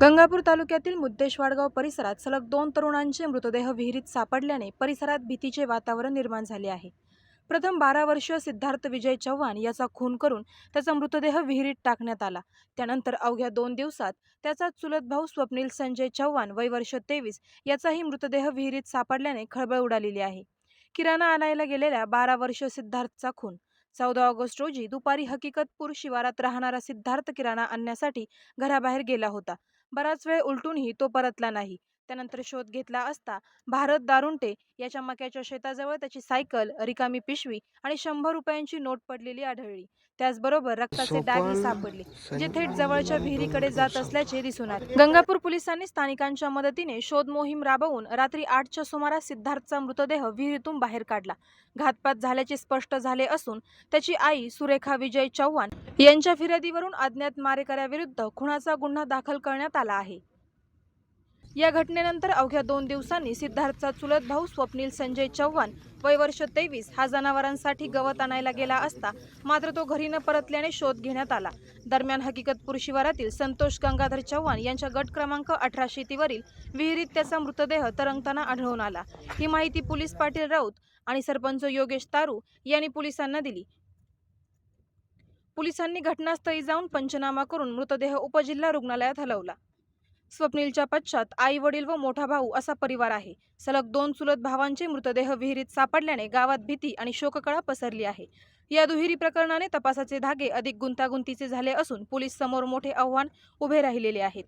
गंगापूर तालुक्यातील मुद्देशवाडगाव परिसरात सलग दोन तरुणांचे मृतदेह विहिरीत सापडल्याने परिसरात भीतीचे वातावरण निर्माण झाले आहे. प्रथम बारा वर्षीय सिद्धार्थ विजय चव्हाण याचा खून करून त्याचा मृतदेह विहिरीत टाकण्यात आला. त्यानंतर अवघ्या दोन दिवसात त्याचा चुलत भाऊ स्वप्नील संजय चव्हाण वय वर्ष तेवीस याचाही मृतदेह विहिरीत सापडल्याने खळबळ उडालेली आहे. किराणा आणायला गेलेल्या बारा वर्षीय सिद्धार्थचा खून. चौदा ऑगस्ट रोजी दुपारी हकीकतपूर शिवारात राहणारा सिद्धार्थ किराणा आणण्यासाठी घराबाहेर गेला होता. बराच वेळ उलटूनही तो परतला नाही. त्यानंतर शोध घेतला असता भारत दारुंटे याच्या मक्याच्या शेताजवळ त्याची सायकल रिकामी पिशवी आणि शंभर रुपयांची नोट पडलेली आढळली. त्याचबरोबर रक्ताचे डागही सापडले जे थेट जवळच्या विहिरीकडे जात असल्याचे दिसून आले. गंगापूर पोलिसांनी स्थानिकांच्या मदतीने शोध मोहीम राबवून रात्री आठच्या सुमारास सिद्धार्थचा मृतदेह विहिरीतून बाहेर काढला. घातपात झाल्याचे स्पष्ट झाले असून त्याची आई सुरेखा विजय चव्हाण यांच्या फिर्यादीवरून अज्ञात मारेकऱ्याविरुद्ध खुनाचा गुन्हा दाखल करण्यात आला आहे. या घटनेनंतर अवघ्या दोन दिवसांनी सिद्धार्थचा चुलत भाऊ स्वप्नील संजय चव्हाण वय वर्ष तेवीस हा जनावरांसाठी गवत आणायला गेला असता मात्र तो घरी न परतल्याने शोध घेण्यात आला. दरम्यान हकीकतपूर शिवारातील संतोष गंगाधर चव्हाण यांच्या गट क्रमांक अठरा शेतीवरील विहिरीत त्याचा मृतदेह तरंगताना आढळून आला. ही माहिती पोलीस पाटील राऊत आणि सरपंच योगेश तारू यांनी पोलिसांना दिली. पोलिसांनी घटनास्थळी जाऊन पंचनामा करून मृतदेह उपजिल्हा रुग्णालयात हलवला. स्वप्नीलच्या पश्चात आई वडील व मोठा भाऊ असा परिवार आहे. सलग दोन चुलत भावांचे मृतदेह विहिरीत सापडल्याने गावात भीती आणि शोककळा पसरली आहे. या दुहेरी प्रकरणाने तपासाचे धागे अधिक गुंतागुंतीचे झाले असून पोलीस समोर मोठे आव्हान उभे राहिलेले आहेत.